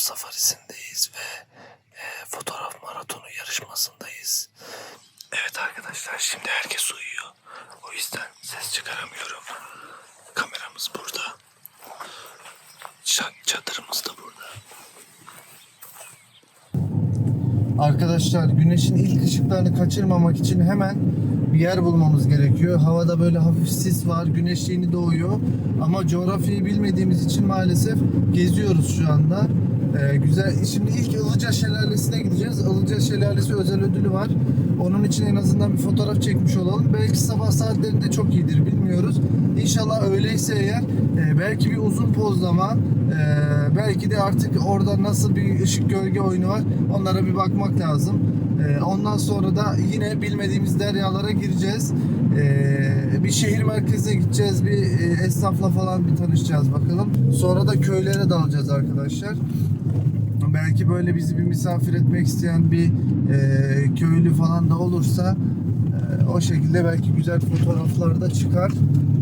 safarisindeyiz ve e, fotoğraf maratonu yarışmasındayız. Evet arkadaşlar şimdi herkes uyuyor. O yüzden ses çıkaramıyorum. Kameramız burada. Çadırımız da burada. Arkadaşlar güneşin ilk ışıklarını kaçırmamak için hemen bir yer bulmamız gerekiyor. Havada böyle hafif sis var, güneş yeni doğuyor. Ama coğrafyayı bilmediğimiz için maalesef geziyoruz şu anda. Ee, güzel. Şimdi ilk Ilıca Şelalesi'ne gideceğiz. Ilıca Şelalesi özel ödülü var. Onun için en azından bir fotoğraf çekmiş olalım. Belki sabah saatlerinde çok iyidir bilmiyoruz. İnşallah öyleyse eğer e, belki bir uzun pozlama e, belki de artık orada nasıl bir ışık gölge oyunu var onlara bir bakmak lazım. E, ondan sonra da yine bilmediğimiz deryalara gireceğiz. E, bir şehir merkezine gideceğiz. Bir e, esnafla falan bir tanışacağız bakalım. Sonra da köylere dalacağız arkadaşlar. Belki böyle bizi bir misafir etmek isteyen bir e, köylü falan da olursa e, o şekilde belki güzel fotoğraflar da çıkar.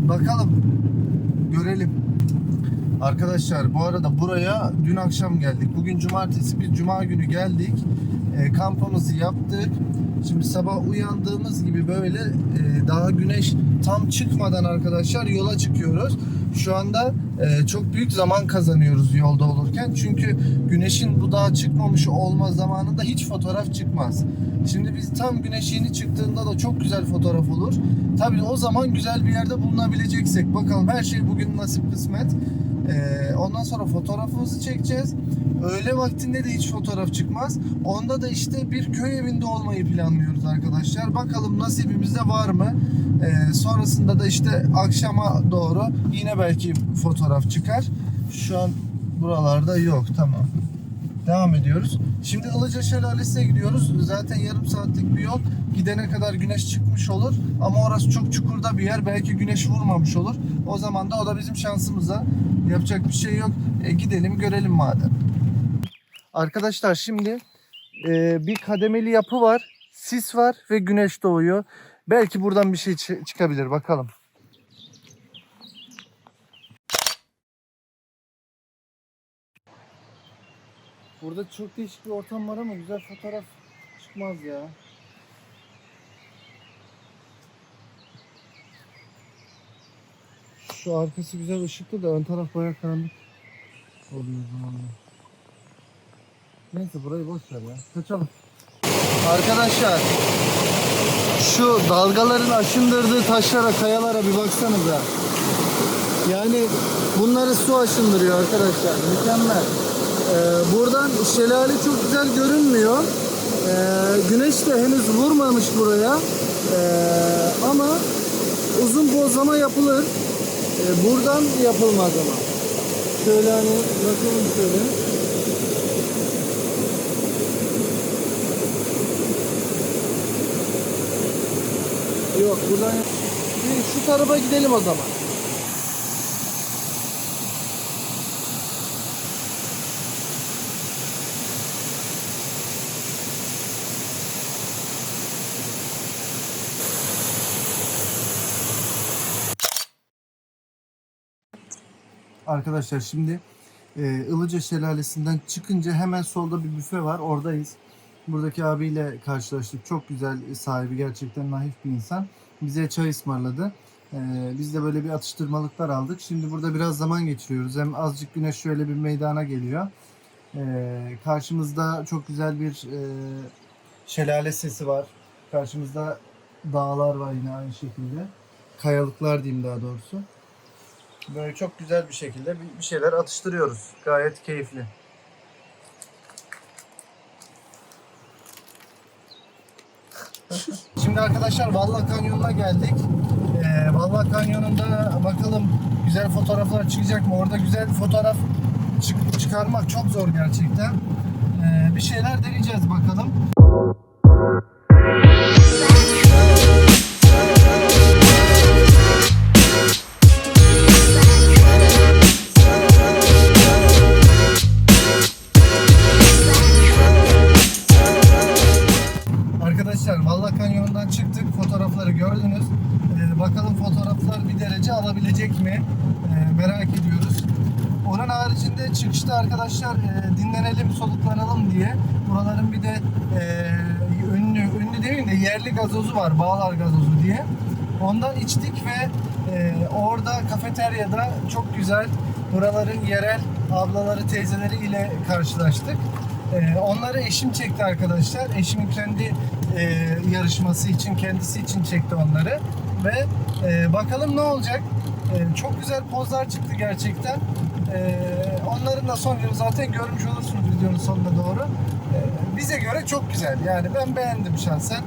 Bakalım. Görelim. Arkadaşlar bu arada buraya dün akşam geldik. Bugün cumartesi biz cuma günü geldik. E, kampımızı yaptık. Şimdi sabah uyandığımız gibi böyle e, daha güneş tam çıkmadan arkadaşlar yola çıkıyoruz. Şu anda e, çok büyük zaman kazanıyoruz yolda olurken. Çünkü güneşin bu daha çıkmamış olma zamanında hiç fotoğraf çıkmaz. Şimdi biz tam güneş yeni çıktığında da çok güzel fotoğraf olur. Tabii o zaman güzel bir yerde bulunabileceksek. Bakalım her şey bugün nasip kısmet. Ee, ondan sonra fotoğrafımızı çekeceğiz. Öğle vaktinde de hiç fotoğraf çıkmaz. Onda da işte bir köy evinde olmayı planlıyoruz arkadaşlar. Bakalım nasibimizde var mı? Ee, sonrasında da işte akşama doğru yine belki fotoğraf çıkar. Şu an buralarda yok. Tamam. Devam ediyoruz. Şimdi Ilıca Şelalesi'ne gidiyoruz. Zaten yarım saatlik bir yol. Gidene kadar güneş çıkmış olur. Ama orası çok çukurda bir yer. Belki güneş vurmamış olur. O zaman da o da bizim şansımıza. Yapacak bir şey yok. E, gidelim görelim madem. Arkadaşlar şimdi e, bir kademeli yapı var. Sis var ve güneş doğuyor. Belki buradan bir şey çı- çıkabilir. Bakalım. Burada çok değişik bir ortam var ama güzel fotoğraf çıkmaz ya. Şu arkası güzel ışıklı da ön taraf bayağı karanlık oluyor zamanla. Neyse burayı boş ver ya. Kaçalım. Arkadaşlar şu dalgaların aşındırdığı taşlara, kayalara bir baksanıza. Yani bunları su aşındırıyor arkadaşlar. Mükemmel. Ee, buradan şelale çok güzel görünmüyor. Ee, güneş de henüz vurmamış buraya. Ee, ama uzun bozlama yapılır. Ee, buradan yapılmaz ama. Şöyle hani bakalım şöyle. Yok buradan şu tarafa gidelim o zaman. Arkadaşlar şimdi e, Ilıca Şelalesi'nden çıkınca hemen solda bir büfe var. Oradayız. Buradaki abiyle karşılaştık. Çok güzel sahibi gerçekten naif bir insan. Bize çay ısmarladı. E, biz de böyle bir atıştırmalıklar aldık. Şimdi burada biraz zaman geçiriyoruz. Hem azıcık güneş şöyle bir meydana geliyor. E, karşımızda çok güzel bir e, şelale sesi var. Karşımızda dağlar var yine aynı şekilde. Kayalıklar diyeyim daha doğrusu. Böyle çok güzel bir şekilde bir şeyler atıştırıyoruz. Gayet keyifli. Şimdi arkadaşlar Valla Kanyonu'na geldik. Ee, Valla Kanyonu'nda bakalım güzel fotoğraflar çıkacak mı? Orada güzel fotoğraf çık- çıkarmak çok zor gerçekten. Ee, bir şeyler deneyeceğiz bakalım. Dinlenelim, soluklanalım diye. Buraların bir de e, ünlü, ünlü demeyeyim de yerli gazozu var. Bağlar gazozu diye. Ondan içtik ve e, orada kafeteryada çok güzel buraların yerel ablaları, teyzeleri ile karşılaştık. E, onları eşim çekti arkadaşlar. Eşimin kendi e, yarışması için, kendisi için çekti onları. Ve e, bakalım ne olacak. E, çok güzel pozlar çıktı gerçekten. E, onların da son videonu zaten görmüş olursunuz videonun sonuna doğru. E, bize göre çok güzel. Yani ben beğendim şahsen.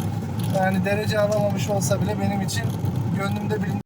Yani derece alamamış olsa bile benim için gönlümde bir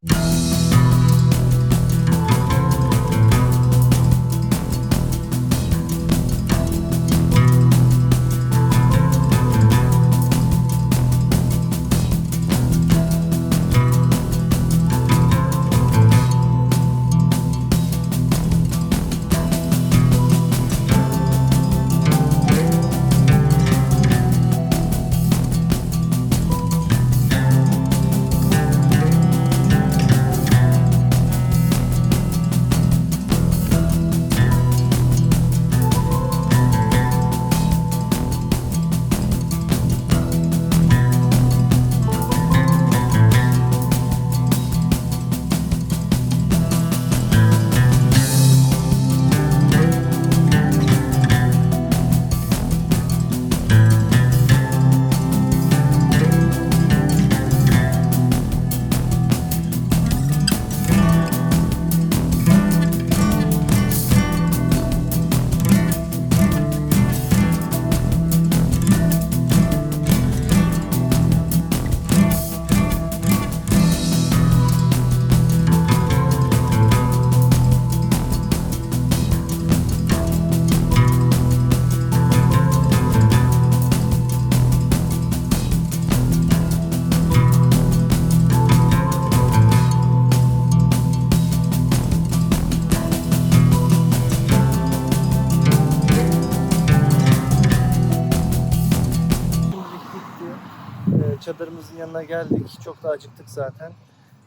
yanına geldik. Çok da acıktık zaten.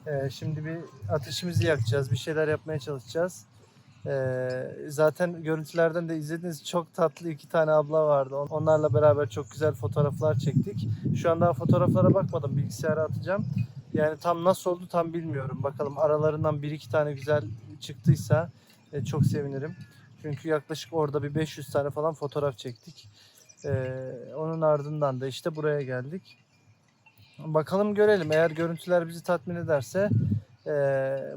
Ee, şimdi bir ateşimizi yakacağız. Bir şeyler yapmaya çalışacağız. Ee, zaten görüntülerden de izlediğiniz çok tatlı iki tane abla vardı. On- Onlarla beraber çok güzel fotoğraflar çektik. Şu an daha fotoğraflara bakmadım. Bilgisayara atacağım. Yani tam nasıl oldu tam bilmiyorum. Bakalım aralarından bir iki tane güzel çıktıysa e, çok sevinirim. Çünkü yaklaşık orada bir 500 tane falan fotoğraf çektik. Ee, onun ardından da işte buraya geldik. Bakalım görelim. Eğer görüntüler bizi tatmin ederse e,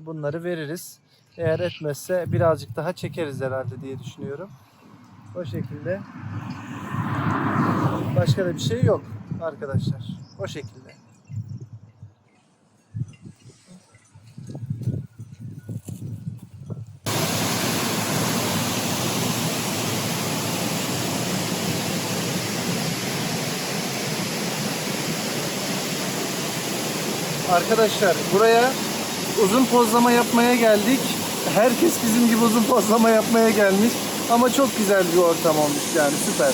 bunları veririz. Eğer etmezse birazcık daha çekeriz herhalde diye düşünüyorum. O şekilde. Başka da bir şey yok arkadaşlar. O şekilde. Arkadaşlar buraya uzun pozlama yapmaya geldik. Herkes bizim gibi uzun pozlama yapmaya gelmiş. Ama çok güzel bir ortam olmuş yani süper.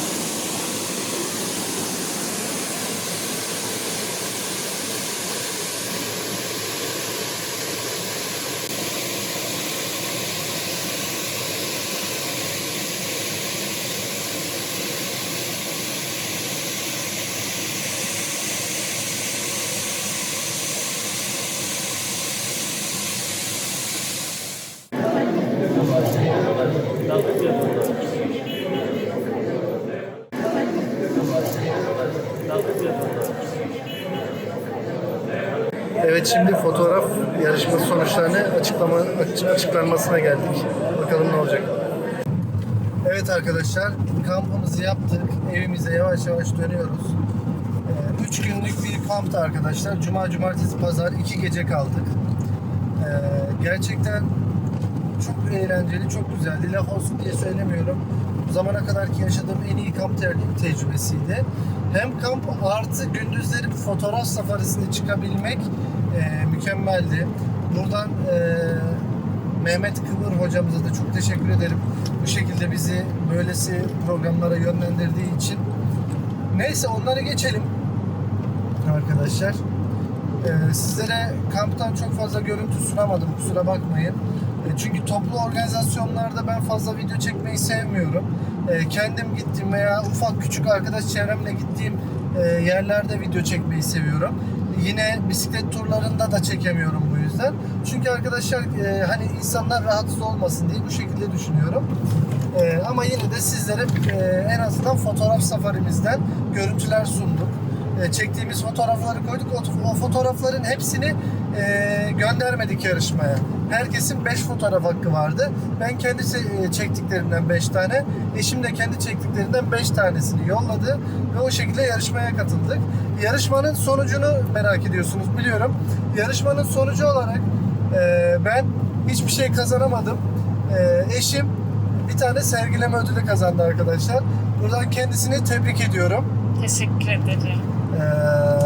Evet şimdi fotoğraf yarışması sonuçlarını açıklama açı- açıklanmasına geldik. Bakalım ne olacak. Evet arkadaşlar kampımızı yaptık. Evimize yavaş yavaş dönüyoruz. 3 günlük bir kamptı arkadaşlar. Cuma, cumartesi, pazar 2 gece kaldık. Ee, gerçekten çok eğlenceli, çok güzeldi. Laf olsun diye söylemiyorum. Bu zamana kadar ki yaşadığım en iyi kamp te- tecrübesiydi. Hem kamp artı gündüzleri bir fotoğraf safarisine çıkabilmek e, mükemmeldi. Buradan e, Mehmet Kıvır hocamıza da çok teşekkür ederim. Bu şekilde bizi böylesi programlara yönlendirdiği için. Neyse onları geçelim arkadaşlar. Ee, sizlere kamptan çok fazla görüntü sunamadım kusura bakmayın. E, çünkü toplu organizasyonlarda ben fazla video çekmeyi sevmiyorum. E, kendim gittiğim veya ufak küçük arkadaş çevremle gittiğim e, yerlerde video çekmeyi seviyorum. Yine bisiklet turlarında da çekemiyorum bu yüzden. Çünkü arkadaşlar hani insanlar rahatsız olmasın diye bu şekilde düşünüyorum. Ama yine de sizlere en azından fotoğraf safarimizden görüntüler sunduk. Çektiğimiz fotoğrafları koyduk. O, fotoğrafların hepsini göndermedik yarışmaya. Herkesin 5 fotoğraf hakkı vardı. Ben kendi se- çektiklerimden 5 tane, eşim de kendi çektiklerinden 5 tanesini yolladı ve o şekilde yarışmaya katıldık. Yarışmanın sonucunu merak ediyorsunuz biliyorum. Yarışmanın sonucu olarak e, ben hiçbir şey kazanamadım. E, eşim bir tane sergileme ödülü kazandı arkadaşlar. Buradan kendisini tebrik ediyorum. Teşekkür ederim. Ee,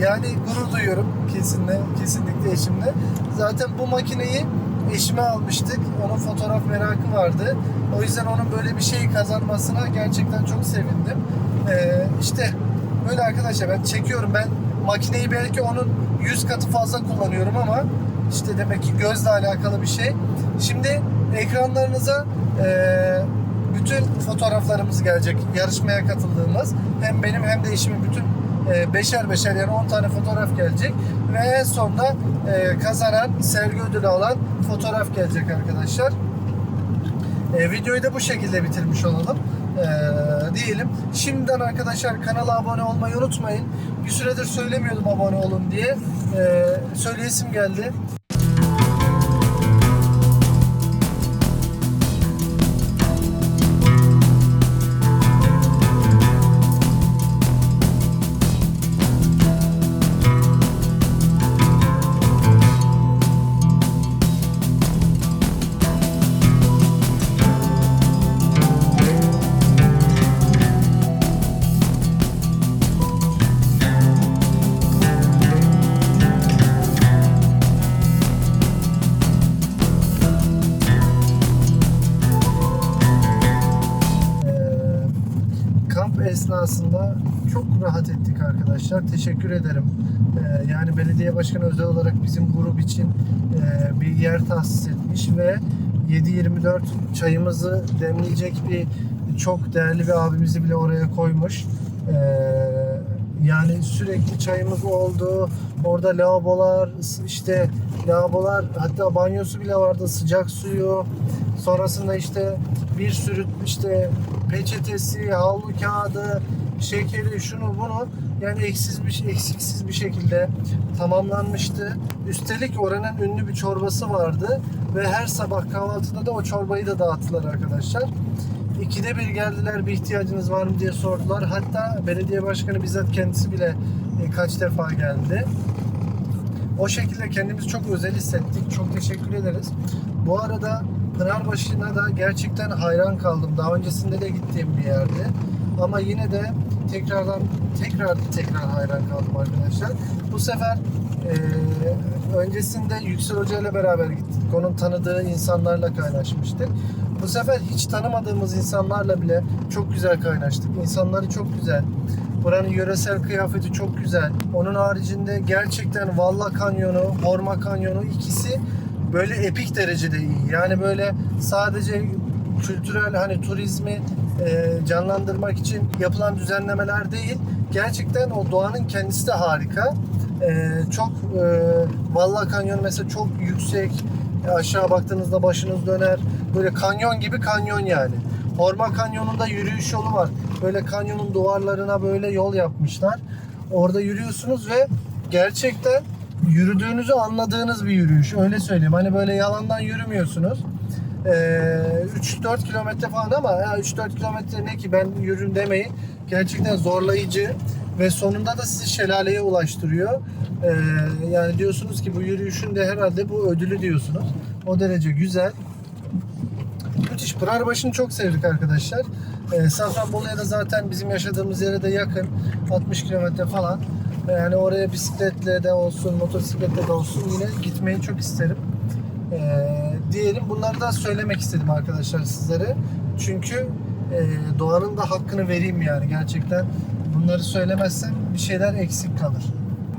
yani gurur duyuyorum kesinlikle, kesinlikle eşimle. Zaten bu makineyi eşime almıştık. Onun fotoğraf merakı vardı. O yüzden onun böyle bir şey kazanmasına gerçekten çok sevindim. Ee, işte böyle arkadaşlar ben çekiyorum. Ben makineyi belki onun 100 katı fazla kullanıyorum ama işte demek ki gözle alakalı bir şey. Şimdi ekranlarınıza eee bütün fotoğraflarımız gelecek yarışmaya katıldığımız. Hem benim hem de eşimin bütün e, beşer beşer yani 10 tane fotoğraf gelecek. Ve en sonunda e, kazanan, sergi ödülü alan fotoğraf gelecek arkadaşlar. E, videoyu da bu şekilde bitirmiş olalım. E, diyelim. Şimdiden arkadaşlar kanala abone olmayı unutmayın. Bir süredir söylemiyordum abone olun diye. E, söyleyesim geldi. Kamp esnasında çok rahat ettik arkadaşlar. Teşekkür ederim. Ee, yani belediye başkanı özel olarak bizim grup için e, bir yer tahsis etmiş ve 7-24 çayımızı demleyecek bir çok değerli bir abimizi bile oraya koymuş. Ee, yani sürekli çayımız oldu. Orada lavabolar, işte lavabolar hatta banyosu bile vardı sıcak suyu. Sonrasında işte bir sürü işte peçetesi, havlu kağıdı, şekeri, şunu bunu yani eksiz bir eksiksiz bir şekilde tamamlanmıştı. Üstelik oranın ünlü bir çorbası vardı ve her sabah kahvaltıda da o çorbayı da dağıttılar arkadaşlar. İkide bir geldiler bir ihtiyacınız var mı diye sordular. Hatta belediye başkanı bizzat kendisi bile e, kaç defa geldi. O şekilde kendimizi çok özel hissettik. Çok teşekkür ederiz. Bu arada Pınarbaşı'na da gerçekten hayran kaldım. Daha öncesinde de gittiğim bir yerdi. Ama yine de tekrardan tekrar tekrar hayran kaldım arkadaşlar. Bu sefer e, öncesinde Yüksel Hoca ile beraber gittik. Onun tanıdığı insanlarla kaynaşmıştık. Bu sefer hiç tanımadığımız insanlarla bile çok güzel kaynaştık. İnsanları çok güzel. Buranın yöresel kıyafeti çok güzel. Onun haricinde gerçekten Valla Kanyonu, Horma Kanyonu ikisi böyle epik derecede iyi. Yani böyle sadece kültürel hani turizmi e, canlandırmak için yapılan düzenlemeler değil. Gerçekten o doğanın kendisi de harika. E, çok e, Valla Kanyonu mesela çok yüksek. E, aşağı baktığınızda başınız döner. Böyle kanyon gibi kanyon yani. Horma Kanyonu'nda yürüyüş yolu var. Böyle kanyonun duvarlarına böyle yol yapmışlar. Orada yürüyorsunuz ve gerçekten yürüdüğünüzü anladığınız bir yürüyüş. Öyle söyleyeyim. Hani böyle yalandan yürümüyorsunuz. Ee, 3-4 kilometre falan ama ya 3-4 kilometre ne ki ben yürürüm demeyin. Gerçekten zorlayıcı ve sonunda da sizi şelaleye ulaştırıyor. Ee, yani diyorsunuz ki bu yürüyüşün de herhalde bu ödülü diyorsunuz. O derece güzel. Müthiş. Pınarbaşı'nı çok sevdik arkadaşlar. Ee, Safranbolu'ya da zaten bizim yaşadığımız yere de yakın. 60 kilometre falan. Yani oraya bisikletle de olsun, motosikletle de olsun yine gitmeyi çok isterim. Ee, diyelim bunları da söylemek istedim arkadaşlar sizlere. Çünkü e, doğanın da hakkını vereyim yani gerçekten. Bunları söylemezsem bir şeyler eksik kalır.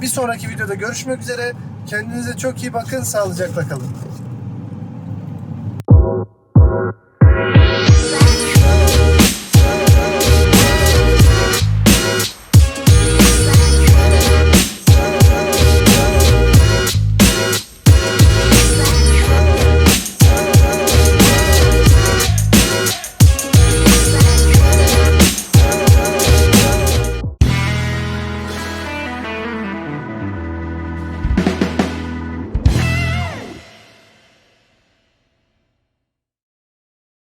Bir sonraki videoda görüşmek üzere. Kendinize çok iyi bakın. Sağlıcakla kalın.